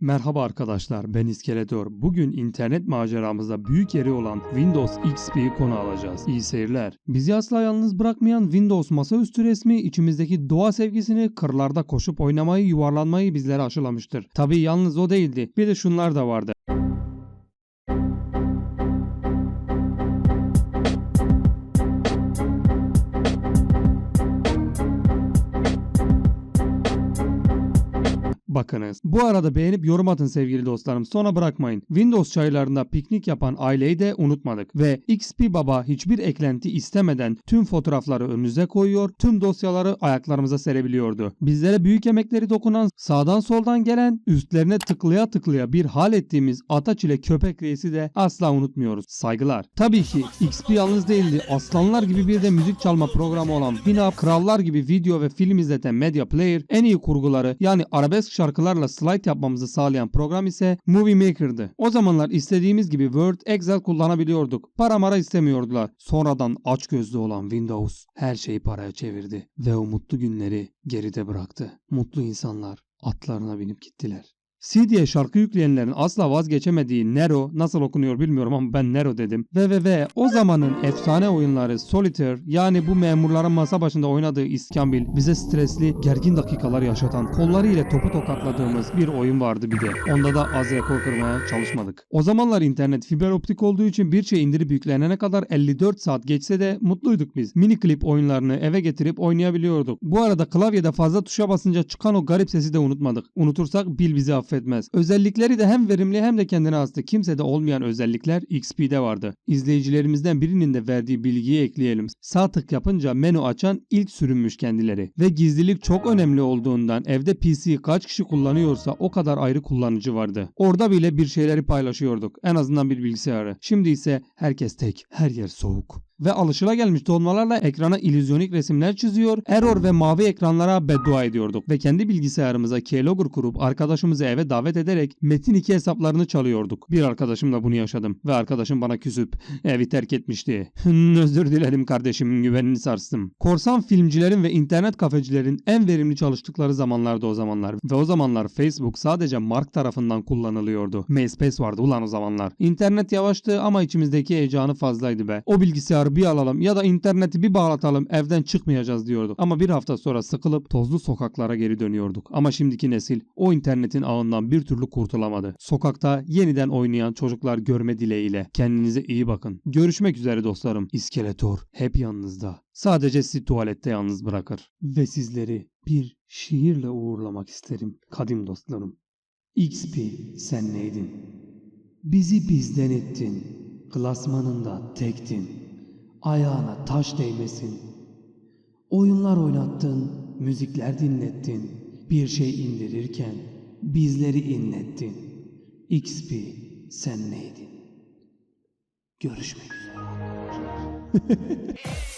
Merhaba arkadaşlar ben İskeletor. Bugün internet maceramızda büyük yeri olan Windows XP'yi konu alacağız. İyi seyirler. Bizi asla yalnız bırakmayan Windows masaüstü resmi içimizdeki doğa sevgisini kırlarda koşup oynamayı yuvarlanmayı bizlere aşılamıştır. Tabii yalnız o değildi. Bir de şunlar da vardı. Bakınız. Bu arada beğenip yorum atın sevgili dostlarım. Sonra bırakmayın. Windows çaylarında piknik yapan aileyi de unutmadık. Ve XP Baba hiçbir eklenti istemeden tüm fotoğrafları önünüze koyuyor, tüm dosyaları ayaklarımıza serebiliyordu. Bizlere büyük emekleri dokunan, sağdan soldan gelen, üstlerine tıklaya tıklaya bir hal ettiğimiz Ataç ile Köpek Reis'i de asla unutmuyoruz. Saygılar. Tabii ki XP yalnız değildi. Aslanlar gibi bir de müzik çalma programı olan Winamp, Krallar gibi video ve film izleten Media Player, en iyi kurguları yani arabesk şarkılarla slide yapmamızı sağlayan program ise Movie Maker'dı. O zamanlar istediğimiz gibi Word, Excel kullanabiliyorduk. Para mara istemiyordular. Sonradan açgözlü olan Windows her şeyi paraya çevirdi ve o mutlu günleri geride bıraktı. Mutlu insanlar atlarına binip gittiler. CD'ye şarkı yükleyenlerin asla vazgeçemediği Nero nasıl okunuyor bilmiyorum ama ben Nero dedim. Ve o zamanın efsane oyunları Solitaire yani bu memurların masa başında oynadığı iskambil bize stresli gergin dakikalar yaşatan kolları ile topu tokatladığımız bir oyun vardı bir de. Onda da az rekor kırmaya çalışmadık. O zamanlar internet fiber optik olduğu için bir şey indirip yüklenene kadar 54 saat geçse de mutluyduk biz. Mini klip oyunlarını eve getirip oynayabiliyorduk. Bu arada klavyede fazla tuşa basınca çıkan o garip sesi de unutmadık. Unutursak bil bizi affetmez. Özellikleri de hem verimli hem de kendine hastı. Kimsede olmayan özellikler XP'de vardı. İzleyicilerimizden birinin de verdiği bilgiyi ekleyelim. Sağ tık yapınca menü açan ilk sürünmüş kendileri. Ve gizlilik çok önemli olduğundan evde PC'yi kaç kişi kullanıyorsa o kadar ayrı kullanıcı vardı. Orada bile bir şeyleri paylaşıyorduk. En azından bir bilgisayarı. Şimdi ise herkes tek, her yer soğuk ve alışılagelmiş dolmalarla ekrana illüzyonik resimler çiziyor, error ve mavi ekranlara beddua ediyorduk ve kendi bilgisayarımıza keylogger kurup arkadaşımızı eve davet ederek Metin 2 hesaplarını çalıyorduk. Bir arkadaşımla bunu yaşadım ve arkadaşım bana küsüp evi terk etmişti. Özür dilerim kardeşimin güvenini sarstım. Korsan filmcilerin ve internet kafecilerin en verimli çalıştıkları zamanlarda o zamanlar ve o zamanlar Facebook sadece Mark tarafından kullanılıyordu. MySpace vardı ulan o zamanlar. İnternet yavaştı ama içimizdeki heyecanı fazlaydı be. O bilgisayar bir alalım ya da interneti bir bağlatalım evden çıkmayacağız diyorduk. Ama bir hafta sonra sıkılıp tozlu sokaklara geri dönüyorduk. Ama şimdiki nesil o internetin ağından bir türlü kurtulamadı. Sokakta yeniden oynayan çocuklar görme dileğiyle. Kendinize iyi bakın. Görüşmek üzere dostlarım. İskeletor hep yanınızda. Sadece sizi tuvalette yalnız bırakır. Ve sizleri bir şiirle uğurlamak isterim kadim dostlarım. XP sen neydin? Bizi bizden ettin. Klasmanında tektin ayağına taş değmesin. Oyunlar oynattın, müzikler dinlettin. Bir şey indirirken bizleri inlettin. XP sen neydin? Görüşmek üzere.